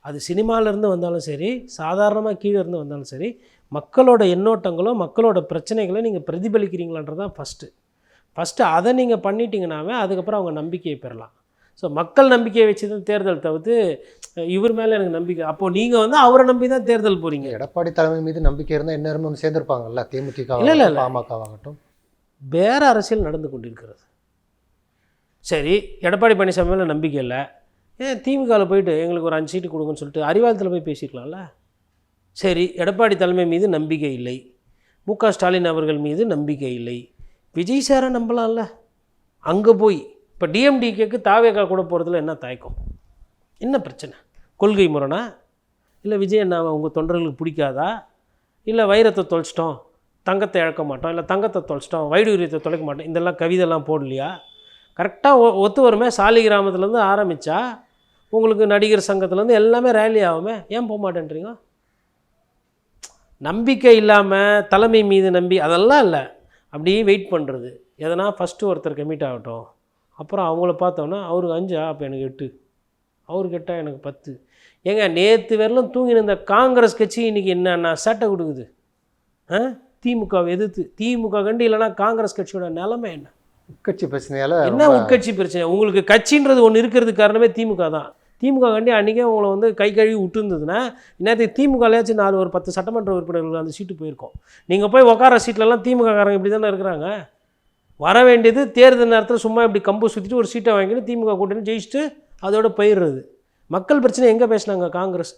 அது சினிமாவிலேருந்து வந்தாலும் சரி சாதாரணமாக கீழே இருந்து வந்தாலும் சரி மக்களோட எண்ணோட்டங்களோ மக்களோட பிரச்சனைகளை நீங்கள் பிரதிபலிக்கிறீங்களான்றது தான் ஃபஸ்ட்டு ஃபஸ்ட்டு அதை நீங்கள் பண்ணிட்டீங்கனாவே அதுக்கப்புறம் அவங்க நம்பிக்கையை பெறலாம். ஸோ மக்கள் நம்பிக்கையை வச்சு தான் தேர்தல் தவிர்த்து இவர் மேலே எனக்கு நம்பிக்கை. அப்போது நீங்கள் வந்து அவரை நம்பி தான் தேர்தல் போகிறீங்க எடப்பாடி தலைமை மீது நம்பிக்கை இருந்தால் என்ன சேர்ந்திருப்பாங்கல்ல? தேமுதிக இல்ல, இல்ல. பாமகவாகட்டும் வேற அரசியல் நடந்து கொண்டிருக்கிறது. சரி எடப்பாடி பழனிசாமி மேலே நம்பிக்கை இல்லை. ஏன் திமுகவில் போயிட்டு எங்களுக்கு ஒரு அஞ்சு சீட்டு கொடுங்கன்னு சொல்லிட்டு அறிவாலயத்தில் போய் பேசிக்கலாம்ல? சரி எடப்பாடி தலைமை மீது நம்பிக்கை இல்லை. மு க ஸ்டாலின் அவர்கள் மீது நம்பிக்கை இல்லை. விஜய் சாரை நம்பலாம்ல? அங்கே போய் இப்போ டிஎம்டிகேக்கு தாவேக்கா கூட போகிறதுல என்ன தயக்கம்? என்ன பிரச்சனை? கொள்கை முரணா? இல்லை விஜய் அண்ணாவை உங்கள் தொண்டர்களுக்கு பிடிக்காதா? இல்லை வைரத்தை தொலைச்சிட்டோம் தங்கத்தை இழக்க மாட்டோம் இல்லை தங்கத்தை தொலைச்சிட்டோம் வைடூரியத்தை தொலைக்க மாட்டோம் இதெல்லாம் கவிதைலாம் போடலையா? கரெக்டாக ஒத்து வருமே சாலி கிராமத்துலேருந்து ஆரம்பித்தா உங்களுக்கு நடிகர் சங்கத்துலேருந்து எல்லாமே ரேலி ஆகுமே? ஏன் போக மாட்டேன்றீங்க? நம்பிக்கை இல்லாமல் தலைமை மீது நம்பி அதெல்லாம் இல்லை. அப்படியே வெயிட் பண்ணுறது எதனா ஃபஸ்ட்டு ஒருத்தர் கமிட் ஆகட்டும். அப்புறம் அவங்கள பார்த்தோன்னா அவருக்கு அஞ்சா அப்போ எனக்கு எட்டு. அவருக்கு எட்டா எனக்கு பத்து. ஏங்க நேற்று வரலும் தூங்கி இருந்த காங்கிரஸ் கட்சி இன்றைக்கி என்னென்ன சட்டை கொடுக்குது ஆ? திமுகவை எதிர்த்து. திமுக கண்டு இல்லைன்னா காங்கிரஸ் கட்சியோட நிலைமை என்ன? உட்கட்சி பிரச்சனையால என்ன உட்கட்சி பிரச்சனை? உங்களுக்கு கட்சின்றது ஒன்று இருக்கிறது காரணமே திமுக தான். திமுக கண்டி அன்றைக்கே உங்களை வந்து கை கழுவி விட்டுருந்ததுன்னா இன்னத்துக்கு திமுகலையாச்சும் நாலு ஒரு பத்து சட்டமன்ற உறுப்பினர்கள் அந்த சீட்டு போயிருக்கோம். நீங்கள் போய் உட்கார சீட்லலாம் திமுககாரங்க இப்படி தானே இருக்கிறாங்க? வர வேண்டியது தேர்தல் நேரத்தில் சும்மா இப்படி கம்பு சுற்றிட்டு ஒரு சீட்டை வாங்கிட்டு திமுக கூட்டணி ஜெயிச்சுட்டு அதோட போயிடுறது. மக்கள் பிரச்சனை எங்கே பேசுனாங்க காங்கிரஸ்?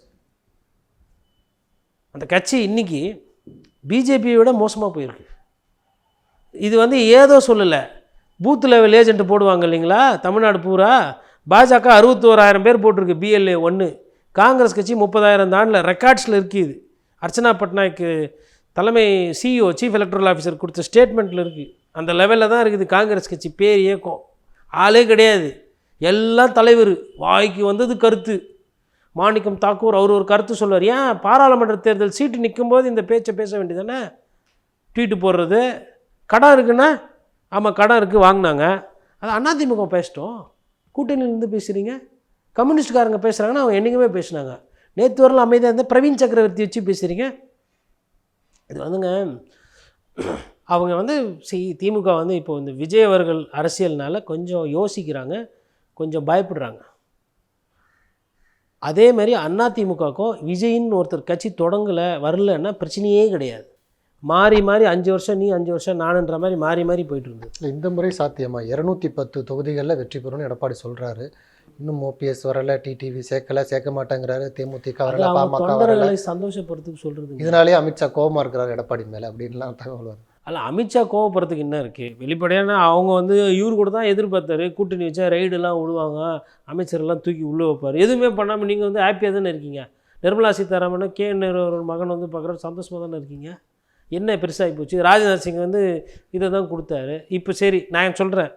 அந்த கட்சி இன்னைக்கு பிஜேபியை விட மோசமாக போயிருக்கு. இது வந்து ஏதோ சொல்லலை. பூத் லெவல் ஏஜென்ட் போடுவாங்க இல்லைங்களா? தமிழ்நாடு பூரா பாஜக அறுபத்தோராயிரம் பேர் போட்டிருக்கு பிஎல்ஏ ஒன்று காங்கிரஸ் கட்சி முப்பதாயிரம் தாண்டில் ரெக்கார்ட்ஸில் இருக்குது அர்ச்சனா பட்நாயக்கு தலைமை சிஇஓ சீஃப் எலக்ட்ரல் ஆஃபீஸர் கொடுத்த ஸ்டேட்மெண்ட்டில் இருக்குது அந்த லெவலில் தான் இருக்குது காங்கிரஸ் கட்சி பேர் இயக்கம். ஆளே கிடையாது. எல்லாம் தலைவர். வாய்க்கு வந்தது கருத்து. மாணிக்கம் தாக்கூர் அவர் ஒரு கருத்து சொல்வார் ஏன் பாராளுமன்ற தேர்தல் சீட்டு நிற்கும்போது இந்த பேச்சை பேச வேண்டியதானே ட்வீட்டு போடுறது. கடன் இருக்குன்னா? ஆமாம் கடன் இருக்குது வாங்கினாங்க. அது அதிமுக பேசிட்டோம். கூட்டணியிலேருந்து பேசுகிறீங்க கம்யூனிஸ்ட்காரங்க பேசுகிறாங்கன்னா அவங்க என்றைக்குமே பேசினாங்க. நேற்று வரலாம் அமைதியாக இருந்தால் பிரவீன் சக்கரவர்த்தி வச்சு பேசுகிறீங்க இது வந்துங்க அவங்க வந்து சி திமுக வந்து இப்போ இந்த விஜய் அவர்கள் அரசியல்னால கொஞ்சம் யோசிக்கிறாங்க கொஞ்சம் பயப்படுறாங்க. அதே மாதிரி அதிமுகவுக்கும் விஜயின்னு ஒருத்தர் கட்சி தொடங்கலை வரலன்னா பிரச்சனையே கிடையாது. மாறி மாறி அஞ்சு வருஷம் நீ அஞ்சு வருஷம் நானுன்ற மாதிரி மாறி மாறி போயிட்டு இருந்தது இந்த முறை சாத்தியமா? இரநூத்தி பத்து தொகுதிகளில் வெற்றி பெறும்னு எடப்பாடி சொல்றாரு. இன்னும் ஓபிஎஸ் வரல டிடிவி சேர்க்கல சேர்க்க மாட்டேங்கிறாரு தேமுதிக வரல பாமக வரல. தொண்டர்களை சந்தோஷப்படுறதுக்கு சொல்கிறது இதனாலேயே அமித்ஷா கோபமா இருக்கிறாரு எடப்பாடி மேல அப்படின்லாம் தகவல் வருது. அல்ல அமித்ஷா கோவப்படுறதுக்கு என்ன இருக்குது வெளிப்படையான அவங்க வந்து இவர் கூட தான் எதிர்பார்த்தாரு. கூட்டணி வச்சா ரைடெல்லாம் விடுவாங்க. அமைச்சரெல்லாம் தூக்கி உள்ளே வைப்பார். எதுவுமே பண்ணாமல் நீங்கள் வந்து ஹாப்பியாக தானே இருக்கீங்க? நிர்மலா சீதாராமன் கே நேரு மகன் வந்து பார்க்குற சந்தோஷமாக தானே இருக்கீங்க? என்ன பெருசாகி போச்சு? ராஜ்நாத் சிங் வந்து இதை தான் கொடுத்தாரு. இப்போ சரி நான் சொல்கிறேன்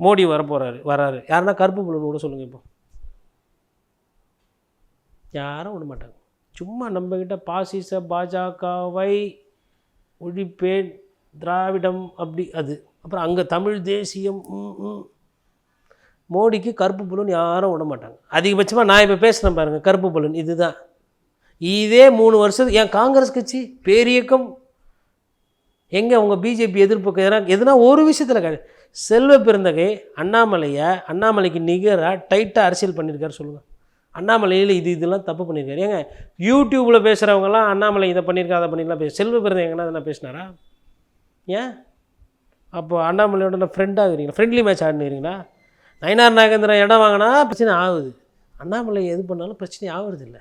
மோடி வரப்போகிறாரு வராரு. யாருன்னா கருப்பு புல்லு கூட சொல்லுங்கள் இப்போ. யாரும் விட மாட்டாங்க. சும்மா நம்மக்கிட்ட பாசிச பாஜகவை ஒழிப்பேன் திராவிடம் அப்படி அது. அப்புறம் அங்கே தமிழ் தேசியம் ம், ம். மோடிக்கு கருப்பு புலன் யாரும் விட மாட்டாங்க. அதிகபட்சமாக நான் இப்போ பேசுகிறேன் பாருங்கள் கருப்பு புலன் இதுதான். இதே மூணு வருஷத்துக்கு ஏன் காங்கிரஸ் கட்சி பேரியக்கம் எங்கே உங்கள் பிஜேபி எதிர்ப்பு எதனா எதுனா ஒரு விஷயத்தில் கிடையாது செல்வ பெருந்தகை அண்ணாமலையை அண்ணாமலைக்கு நிகராக டைட்டாக அரசியல் பண்ணியிருக்காரு சொல்லுங்கள் அண்ணாமலையில் இது இதெல்லாம் தப்பு பண்ணியிருக்காரு ஏங்க யூடியூப்பில் பேசுகிறவங்கலாம் அண்ணாமலை இதை பண்ணியிருக்கா அதை பண்ணிருக்கலாம் பேச செல்வ பெருந்தகை எங்கன்னா அதெல்லாம் பேசினாரா? ஏன்? அப்போ அண்ணாமலையோட நான் ஃப்ரெண்டாக இருக்கிறீங்களா? ஃப்ரெண்ட்லி மேட்ச் ஆடினுக்கிறீங்களா நயனார் நாகேந்திரன் இடம் வாங்கினா பிரச்சனை ஆகுது. அண்ணாமலை எது பண்ணாலும் பிரச்சனை ஆகுறதில்லை.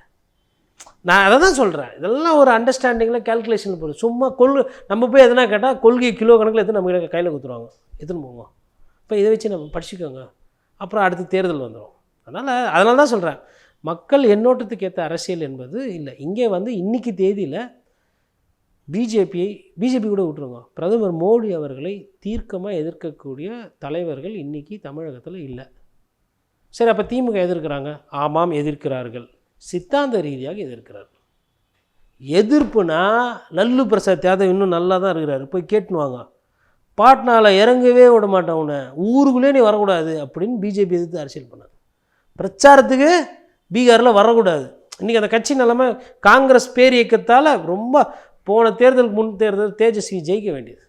நான் அதை தான் சொல்கிறேன் இதெல்லாம் ஒரு அண்டர்ஸ்டாண்டிங்கில் கேல்குலேஷனில் போகுது சும்மா கொள் நம்ம போய் எதனா கேட்டால் கொள்கை கிலோ கணக்கில் எடுத்து நம்ம கையில் கையில் கொடுத்துருவாங்க எடுத்துன்னு போவோம். இப்போ இதை வச்சு நம்ம படிச்சுக்கோங்க. அப்புறம் அடுத்து தேர்தல் வந்துடும் அதனால் அதனால தான் சொல்கிறேன் மக்கள் எண்ணோட்டத்துக்கு ஏற்ற அரசியல் என்பது இல்லை. இங்கே வந்து இன்னைக்கு தேதியில் பிஜேபியை பிஜேபி கூட விட்டுருங்க. பிரதமர் மோடி அவர்களை தீர்க்கமாக எதிர்க்கக்கூடிய தலைவர்கள் இன்றைக்கி தமிழகத்தில் இல்லை. சரி அப்போ திமுக எதிர்க்கிறாங்க? ஆமாம் எதிர்க்கிறார்கள். சித்தாந்த ரீதியாக எதிர்க்கிறார். எதிர்ப்புனா லல்லு பிரசாத் யாதவ் இன்னும் நல்லா தான் இருக்கிறாரு. போய் கேட்டுன்னு வாங்க பாட்னாவில் இறங்கவே விட மாட்டேன் உன்னை. ஊருக்குள்ளே நீ வரக்கூடாது அப்படின்னு பிஜேபி எதிர்த்து அரசியல் பண்ணாங்க பிரச்சாரத்துக்கு பீகாரில் வரக்கூடாது. இன்றைக்கி அந்த கட்சி நிலைமை காங்கிரஸ் பேர் இயக்கத்தால் ரொம்ப போன தேர்தலுக்கு முன் தேர்தல் தேஜஸ்வி ஜெயிக்க வேண்டியது.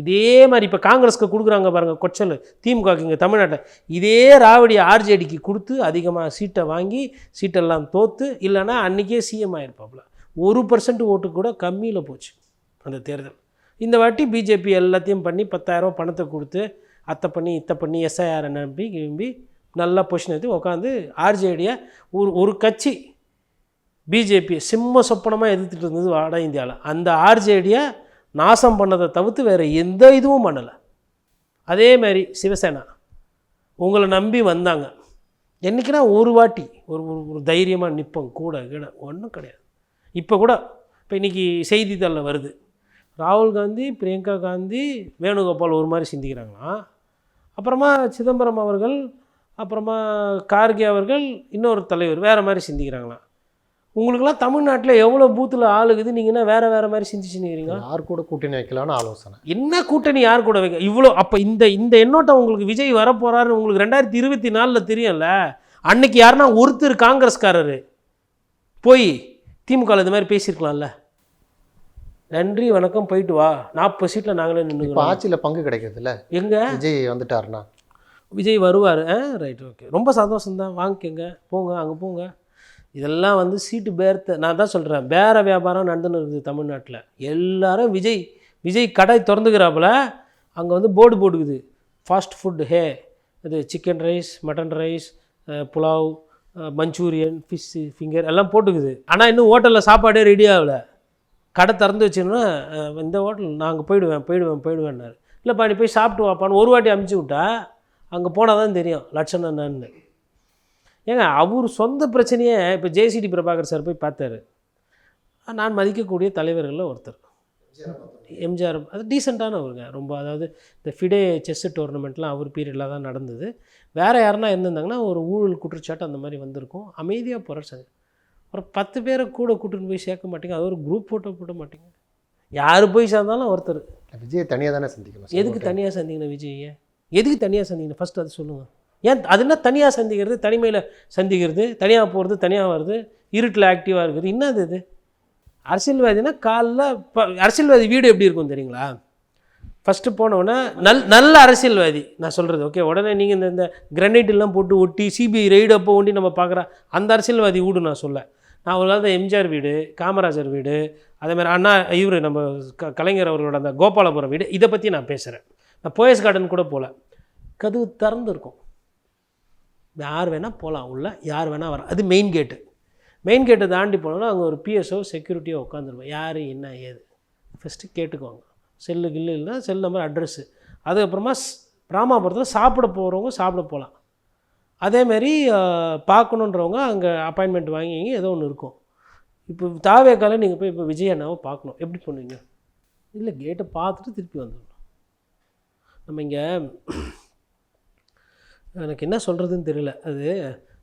இதே மாதிரி இப்போ காங்கிரஸ்க்கு கொடுக்குறாங்க பாருங்கள் கொச்சல் திமுகக்கு இங்கே தமிழ்நாட்டை இதே ராவடி ஆர்ஜேடிக்கு கொடுத்து அதிகமாக சீட்டை வாங்கி சீட்டெல்லாம் தோற்று இல்லைன்னா அன்றைக்கே சிஎம் ஆயிருப்பாப்புல. ஒரு பர்சன்ட் ஓட்டு கூட கம்மியில் போச்சு அந்த தேர்தல். இந்த வாட்டி பிஜேபி எல்லாத்தையும் பண்ணி பத்தாயிரம் பணத்தை கொடுத்து அத்தை பண்ணி இத்தை பண்ணி எஸ்ஐஆர் நம்பி கிளம்பி நல்லா பொசிஷன் எடுத்து உட்காந்து ஆர்ஜேடியை ஒரு ஒரு கட்சி பிஜேபி சிம்ம சொப்பனமாக எதிர்த்துட்டு இருந்தது வட இந்தியாவில் அந்த ஆர்ஜேடியை நாசம் பண்ணதை தவிர்த்து வேறு எந்த இதுவும் பண்ணலை. அதேமாரி சிவசேனா உங்களை நம்பி வந்தாங்க. என்றைக்குன்னா ஒரு வாட்டி ஒரு ஒரு ஒரு தைரியமாக நிற்போம் கூட கீட ஒன்றும் கிடையாது. இப்போ கூட இப்போ இன்றைக்கி செய்தித்தாளில் வருது. ராகுல் காந்தி பிரியங்கா காந்தி வேணுகோபால் ஒரு மாதிரி சிந்திக்கிறாங்களாம் அப்புறமா சிதம்பரம் அவர்கள் அப்புறமா கார்கே அவர்கள் இன்னொரு தலைவர் வேறு மாதிரி சிந்திக்கிறாங்களாம் உங்களுக்கெல்லாம் தமிழ்நாட்டில் எவ்வளோ பூத்தில் ஆளுகுது நீங்கள் என்ன வேறு வேறு மாதிரி சிந்திச்சுன்னுக்கிறீங்க? யார் கூட கூட்டணி வைக்கலாம்னு ஆலோசனை. என்ன கூட்டணி யார் கூட வைக்க இவ்வளோ அப்போ இந்த இந்த எண்ணோட்டம் உங்களுக்கு விஜய் வரப்போறாருன்னு உங்களுக்கு ரெண்டாயிரத்தி இருபத்தி நாலில் தெரியும்ல? அன்னைக்கு யாருன்னா ஒருத்தர் காங்கிரஸ்காரரு. போய் திமுகவில் இந்த மாதிரி பேசியிருக்கலாம்ல? நன்றி வணக்கம் போயிட்டு வா. நாற்பது சீட்டில் நாங்களே நின்றுக்கிறோம் ஆட்சியில் பங்கு கிடைக்குதுல்ல எங்க? விஜய் வந்துட்டாருன்னா? விஜய் வருவார். ஆ ரைட் ஓகே ரொம்ப சந்தோஷம்தான். வாங்கிக்கோங்க போங்க அங்கே போங்க. இதெல்லாம் வந்து சீட்டு பேர்த்த நான் தான் சொல்கிறேன் பேர வியாபாரம் நடந்துன்னு இருக்குது தமிழ்நாட்டில். எல்லாரும் விஜய் விஜய் கடை திறந்துக்கிறாப்புல அங்கே வந்து போர்டு போட்டுக்குது. ஃபாஸ்ட் ஃபுட் ஹே இது chicken rice mutton rice pulao manchurian fish finger எல்லாம் போட்டுக்குது. ஆனால் இன்னும் ஹோட்டலில் சாப்பாடே ரெடி ஆகல. கடை திறந்து வச்சுன்னா இந்த ஹோட்டல் நான் அங்கே போயிடுவேன் போயிடுவேன் போயிடுவேன்னாரு. இல்லைப்பா நீ போய் சாப்பிட்டு வாப்பான்னு ஒரு வாட்டி அமுச்சு விட்டா அங்கே போனால் தான் தெரியும் லட்சணம் என்னன்னு. ஏங்க அவர் சொந்த பிரச்சனையை இப்போ ஜேசிடி பிரபாகர் சார் போய் பார்த்தாரு. நான் மதிக்கக்கூடிய தலைவர்களில் ஒருத்தர். எம்ஜிஆர் அது டீசெண்டானவருங்க ரொம்ப அதாவது இந்த ஃபிடே செஸ் டோர்னமெண்ட்லாம் அவர் பீரியடில் தான் நடந்தது. வேறு யாருன்னா இருந்திருந்தாங்கன்னா ஒரு ஊழல் குற்றச்சாட்டு அந்த மாதிரி வந்திருக்கும். அமைதியாக போகிற ஒரு பத்து பேரை கூட கூட்டின்னு போய் சேர்க்க மாட்டீங்க. அது ஒரு குரூப் ஃபோட்டோ போட மாட்டீங்க. யார் போய் சேர்ந்தாலும் ஒருத்தர். விஜய் தனியாக தானே சந்திக்கணும்? எதுக்கு தனியாக சந்திக்கணும் விஜயை எதுக்கு தனியாக சந்திக்கணும்? ஃபஸ்ட்டு அது சொல்லுங்கள் ஏன் அது என்ன தனியாக சந்திக்கிறது? தனிமையில் சந்திக்கிறது தனியாக போகிறது தனியாக வருது இருட்டில் ஆக்டிவாக இருக்குது என்னது இது? அரசியல்வாதினா காலைல இப்போ அரசியல்வாதி வீடு எப்படி இருக்கும் தெரியுங்களா? ஃபஸ்ட்டு போனவுடனே நல் நல்ல அரசியல்வாதி. நான் சொல்கிறது ஓகே உடனே நீங்கள் இந்த இந்த கிரனைட் எல்லாம் போட்டு ஒட்டி சிபிஐ ரெய்டு அப்போ ஒண்டி நம்ம பார்க்குற அந்த அரசியல்வாதி வீடு நான் சொல்ல. நான் ஒரு காலத்தில் எம்ஜிஆர் வீடு காமராஜர் வீடு அதே மாதிரி அண்ணா இவர் நம்ம க கலைஞர் அவர்களோட அந்த கோபாலபுரம் வீடு இதை பற்றி நான் பேசுகிறேன் நான் போயஸ் கார்டன் கூட போகல கதவு திறந்துருக்கும். யார் வேணால் போகலாம் உள்ளே யார் வேணால் வர அது மெயின் கேட்டு மெயின் கேட்டை தாண்டி போனோம்னா அங்கே ஒரு பிஎஸ்ஓ செக்யூரிட்டியோ உட்காந்துருவோம் யார் என்ன ஏது? ஃபஸ்ட்டு கேட்டுக்குவாங்க. செல்லு கில்லு இல்லை செல் நம்பர் அட்ரஸ்ஸு அதுக்கப்புறமா ஸ்- ராமாபுரத்தில் சாப்பிட போகிறவங்க சாப்பிட போகலாம் அதேமாரி பார்க்கணுன்றவங்க அங்கே அப்பாயின்மெண்ட் வாங்கி ஏதோ ஒன்று இருக்கும். இப்போ தாவேக்கால நீங்கள் போய் இப்போ விஜய் அண்ணாவை பார்க்கணும். எப்படி பண்ணுவீங்க? இல்லை கேட்டை பார்த்துட்டு திருப்பி வந்துடணும். நம்ம இங்கே எனக்கு என்ன சொல்கிறதுன்னு தெரியல. அது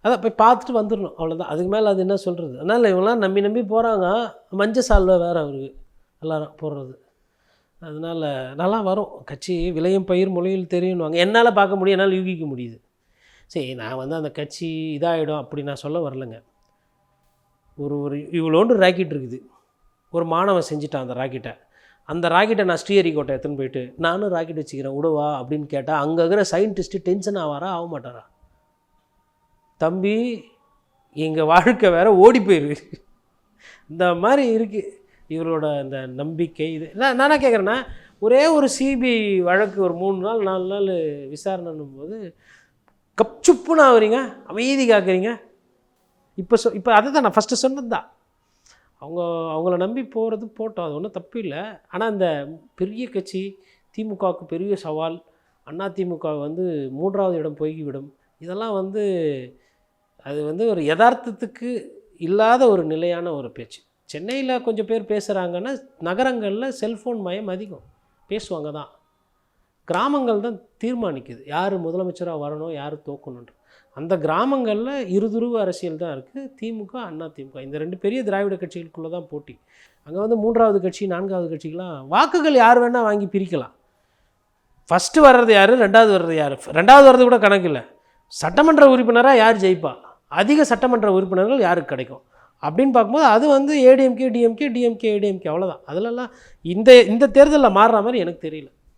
அதான் போய் பார்த்துட்டு வந்துடணும் அவ்வளோதான் அதுக்கு மேலே அது என்ன சொல்கிறது அதனால் இவங்களாம் நம்பி நம்பி போகிறாங்க மஞ்சள் சால்வை வேறு அவருக்கு எல்லாரும் போடுறது. அதனால் நல்லா வரும். கட்சி விளையும் பயிர் மொழியில் தெரியும்னுவாங்க. என்னால் பார்க்க முடியும். என்னால் யூகிக்க முடியுது. சரி நான் வந்து அந்த கட்சி இதாகிடும் அப்படி நான் சொல்ல வரலைங்க. ஒரு ஒரு இவ்வளோண்டு ராக்கெட் இருக்குது. ஒரு மாணவன் செஞ்சுட்டான் அந்த ராக்கெட்டை. அந்த ராக்கெட்டை நான் ஸ்ரீஹரிக்கோட்டை எடுத்துன்னு போயிட்டு நானும் ராக்கெட் வச்சுக்கிறேன் விடுவா அப்படின்னு கேட்டால் அங்கே இருக்கிற சயின்டிஸ்ட்டு டென்ஷன் ஆவாரா? ஆக மாட்டாரா? தம்பி எங்கள் வாழ்க்கை வேற ஓடி போயிரு இந்த மாதிரி இருக்குது இவரோட இந்த நம்பிக்கை இது நான் என்ன கேட்குறேன்னா ஒரே ஒரு சிபிஐ வழக்கு ஒரு மூணு நாள் நாலு நாள் விசாரணைன்னும் போது கப்சுப்புன்னு ஆகுறீங்க அமைதி காக்குறீங்க. இப்போ சொ இப்போ அதை தான் நான் ஃபஸ்ட்டு சொன்னது தான் அவங்க அவங்கள நம்பி போகிறது போட்டோம். அது ஒன்றும் தப்பு இல்லை. ஆனால் இந்த பெரிய கட்சி திமுகவுக்கு பெரிய சவால் அண்ணா திமுக வந்து மூன்றாவது இடம் போய்விடும். இதெல்லாம் வந்து அது வந்து ஒரு யதார்த்தத்துக்கு இல்லாத ஒரு நிலையான ஒரு பேச்சு. சென்னையில் கொஞ்சம் பேர் பேசுகிறாங்கன்னா நகரங்களில் செல்ஃபோன் மயம் அதிகம். பேசுவாங்க தான். கிராமங்கள் தான் தீர்மானிக்குது. யார் முதலமைச்சராக வரணும் யார் தோக்கணுன்ற அந்த கிராமங்களில் இருதுருவ அரசியல் தான் இருக்குது திமுக அண்ணா திமுக. இந்த ரெண்டு பெரிய திராவிட கட்சிகளுக்குள்ளே தான் போட்டி. அங்கே வந்து மூன்றாவது கட்சி நான்காவது கட்சிக்கெலாம் வாக்குகள் யார் வேணால் வாங்கி பிரிக்கலாம். ஃபஸ்ட்டு வர்றது யார் ரெண்டாவது வர்றது யார்? ரெண்டாவது வர்றது கூட கணக்கு இல்லை. சட்டமன்ற உறுப்பினராக யார் ஜெயிப்பா? அதிக சட்டமன்ற உறுப்பினர்கள் யாருக்கு கிடைக்கும்? அப்படின்னு பார்க்கும்போது அது வந்து ஏடிஎம்கே டிஎம்கே டிஎம்கே ஏடிஎம்கே அவ்வளோதான் அதிலெல்லாம் இந்த இந்த தேர்தலில் மாறுற மாதிரி எனக்கு தெரியல.